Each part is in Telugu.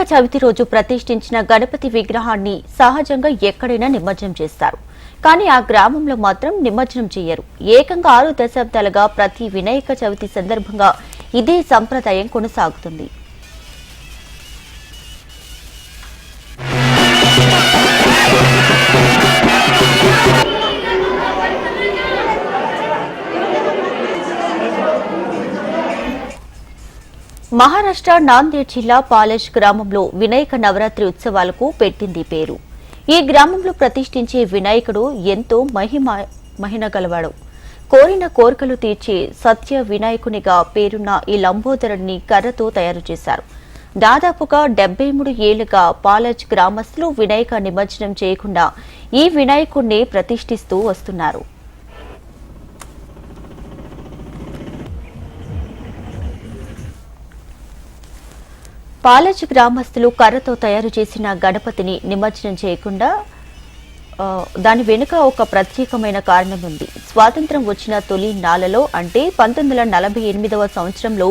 వినాయక చవితి రోజు ప్రతిష్ఠించిన గణపతి విగ్రహాన్ని సహజంగా ఎక్కడైనా నిమజ్జనం చేస్తారు. కానీ ఆ గ్రామంలో మాత్రం నిమజ్జనం చేయరు ఏకంగా ఆరు దశాబ్దాలుగా ప్రతి వినాయక చవితి సందర్భంగా ఇదే సంప్రదాయం కొనసాగుతుంది. మహారాష్ట్ర నాందేడ్ జిల్లా పాలేష్ గ్రామంలో వినాయక నవరాత్రి ఉత్సవాలకు పెట్టింది పేరు. ఈ గ్రామంలో ప్రతిష్ఠించే వినాయకుడు ఎంతో మహిమ మహిమ గలవాడు. కోరిన కోరికలు తీర్చే సత్య వినాయకునిగా పేరున్న ఈ లంబోదరుడిని కర్రతో తయారు చేశారు. దాదాపుగా డెబ్బై మూడు ఏళ్ళుగా పాలజ్ గ్రామస్తులు వినాయక నిమజ్జనం చేయకుండా ఈ వినాయకుణ్ణి ప్రతిష్ఠిస్తూ వస్తున్నారు. పాలజ్ గ్రామస్తులు కర్రతో తయారు చేసిన గణపతిని నిమజ్జనం చేయకుండా దాని వెనుక ఒక ప్రత్యేకమైన కారణం ఉంది. స్వాతంత్రం వచ్చిన తొలి నాలలో అంటే పంతొమ్మిది వందల నలభై ఎనిమిదవ సంవత్సరంలో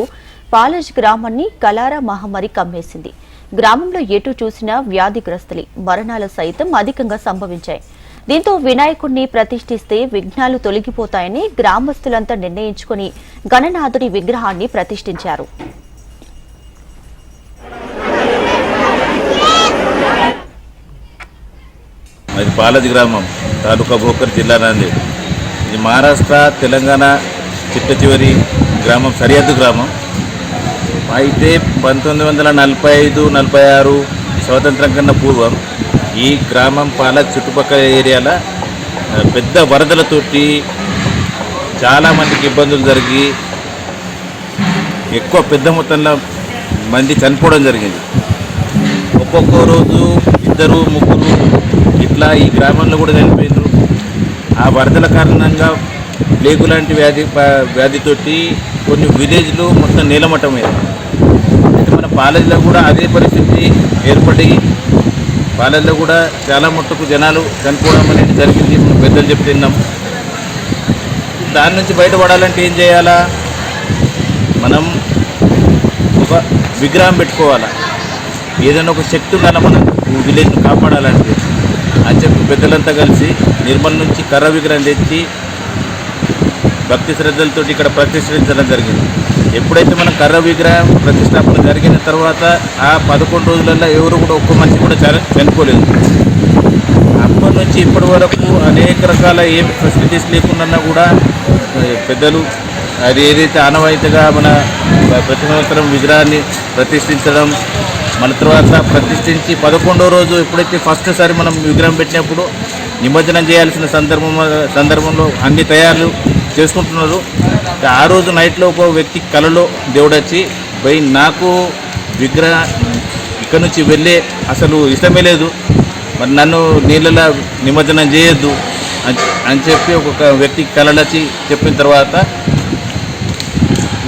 పాలజ్ గ్రామాన్ని కలారా మహమ్మారి కమ్మేసింది. గ్రామంలో ఎటు చూసినా వ్యాధిగ్రస్తులే. మరణాలు సైతం అధికంగా సంభవించాయి. దీంతో వినాయకుడిని ప్రతిష్ఠిస్తే విఘ్నాలు తొలగిపోతాయని గ్రామస్తులంతా నిర్ణయించుకుని గణనాథుడి విగ్రహాన్ని ప్రతిష్ఠించారు. అది బాలాజీ గ్రామం తాలూకా భోకర్ జిల్లా నాందేడ్ ఇది మహారాష్ట్ర తెలంగాణ చిట్ట చివరి గ్రామం సరిహద్దు గ్రామం. అయితే పంతొమ్మిది వందల నలభై ఐదు నలభై ఆరు స్వాతంత్రం కన్నా పూర్వం ఈ గ్రామం పాల చుట్టుపక్కల ఏరియాల పెద్ద వరదలతోటి చాలామందికి ఇబ్బందులు జరిగి ఎక్కువ పెద్ద మొత్తంలో మంది చనిపోవడం జరిగింది. ఒక్కొక్క రోజు ఇద్దరు ముగ్గురు ఇట్లా ఈ గ్రామంలో కూడా చనిపోయినారు. ఆ వరదల కారణంగా ప్లేగు లాంటి వ్యాధి వ్యాధితోటి కొన్ని విలేజ్లు మొత్తం నీలమట్టమయ్యాయి అయితే మన పాలెల్లో కూడా అదే పరిస్థితి ఏర్పడి పాలెల్లో కూడా చాలా మట్టుకు జనాలు చనిపోవడం అనేది జరిగింది. మనం పెద్దలు చెప్తున్నాం దాని నుంచి బయటపడాలంటే ఏం చేయాలా? మనం ఒక విగ్రహం పెట్టుకోవాలా? ఏదైనా ఒక శక్తి ఉండాలి? మనం విలేజ్ని కాపాడాలంటే. అని చెప్పి పెద్దలంతా కలిసి నిర్మల్ నుంచి కర్ర విగ్రహం తెచ్చి భక్తి శ్రద్ధలతో ఇక్కడ ప్రతిష్ఠించడం జరిగింది. ఎప్పుడైతే మనం కర్ర విగ్రహం ప్రతిష్టాపన జరిగిన తర్వాత ఆ పదకొండు రోజులలో ఎవరు కూడా ఒక్క మనిషి కూడా చని- చనిపోలేదు. అప్పటి నుంచి ఇప్పటి వరకు అనేక రకాల ఏ ఫెసిలిటీస్ లేకుండా కూడా పెద్దలు అది ఏదైతే ఆనవాయితీగా మన ప్రతి సంవత్సరం విగ్రహాన్ని ప్రతిష్ఠించడం మన తర్వాత ప్రతిష్ఠించి పదకొండో రోజు ఎప్పుడైతే ఫస్ట్ సారి మనం విగ్రహం పెట్టినప్పుడు నిమజ్జనం చేయాల్సిన సందర్భం సందర్భంలో అన్ని తయారు చేసుకుంటున్నారు. ఆ రోజు నైట్లో ఒక వ్యక్తి కలలో దేవుడు వచ్చి భయ్ నాకు విగ్రహ ఇక్కడ నుంచి వెళ్ళే అసలు ఇష్టమే లేదు. మరి నన్ను నీళ్ళలో నిమజ్జనం చేయొద్దు. అని అని చెప్పి ఒక వ్యక్తి కలలొచ్చి చెప్పిన తర్వాత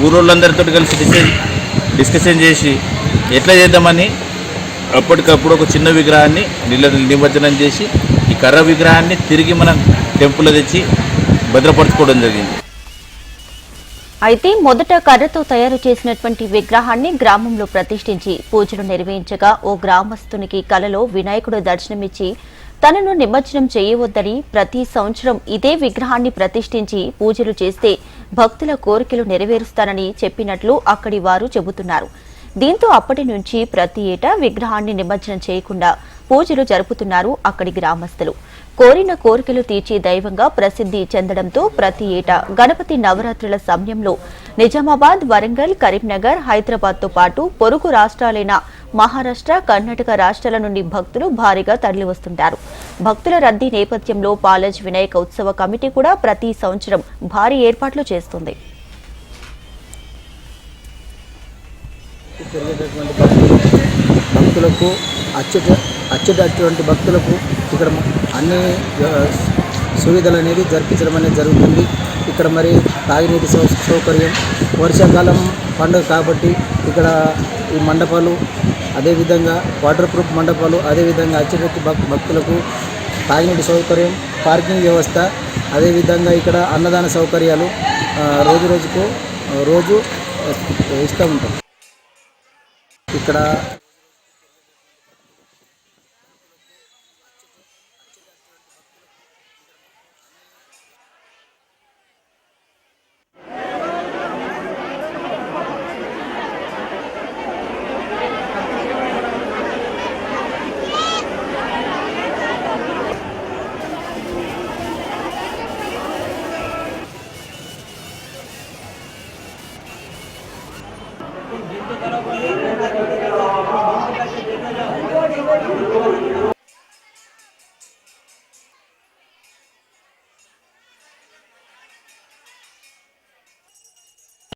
ఊరోళ్ళందరితో కలిసి డిస్కస్ డిస్కషన్ చేసి ఎట్లా చేద్దామని? అప్పటికప్పుడు ఒక చిన్న విగ్రహాన్ని నీళ్ళ నిమజ్జనం చేసి ఈ కర్ర విగ్రహాన్ని తిరిగి మనం టెంపుల్లో తెచ్చి భద్రపరచుకోవడం జరిగింది. అయితే మొదట కర్రతో తయారు చేసినటువంటి విగ్రహాన్ని గ్రామంలో ప్రతిష్ఠించి పూజలు నిర్వహించగా ఓ గ్రామస్తునికి కలలో వినాయకుడు దర్శనమిచ్చి తనను నిమజ్జనం చేయవద్దని ప్రతి సంవత్సరం ఇదే విగ్రహాన్ని ప్రతిష్ఠించి పూజలు చేస్తే భక్తుల కోరికలు నెరవేరుస్తానని చెప్పినట్లు అక్కడి వారు చెబుతున్నారు. దీంతో అప్పటి నుంచి ప్రతి ఏటా విగ్రహాన్ని నిమజ్జనం చేయకుండా పూజలు జరుపుతున్నారు అక్కడి గ్రామస్తులు. కోరిన కోరికలు తీర్చే దైవంగా ప్రసిద్ధి చెందడంతో ప్రతి ఏటా గణపతి నవరాత్రుల సమయంలో నిజామాబాద్ వరంగల్ కరీంనగర్ హైదరాబాద్తో పాటు పొరుగు రాష్ట్రాలైన మహారాష్ట్ర కర్ణాటక రాష్ట్రాల నుండి భక్తులు భారీగా తరలివస్తుంటారు. భక్తుల రద్దీ నేపథ్యంలో పాలజ్ వినాయక ఉత్సవ కమిటీ కూడా ప్రతి సంవత్సరం భారీ ఏర్పాట్లు చేస్తుంది. పెరిగేటటువంటి భక్తులకు అచ్చట అచ్చటటువంటి భక్తులకు ఇక్కడ అన్ని సువిధలు అనేది జరిపించడం అనేది జరుగుతుంది. ఇక్కడ మరి తాగినీటి సౌ సౌకర్యం. వర్షాకాలం పండుగ కాబట్టి ఇక్కడ ఈ మండపాలు అదేవిధంగా వాటర్ ప్రూఫ్ మండపాలు అదేవిధంగా అచ్చటి భక్ భక్తులకు తాగినీటి సౌకర్యం పార్కింగ్ వ్యవస్థ అదేవిధంగా ఇక్కడ అన్నదాన సౌకర్యాలు రోజు రోజుకు రోజు ఇస్తూ ఉంటాం. ఇక్కడ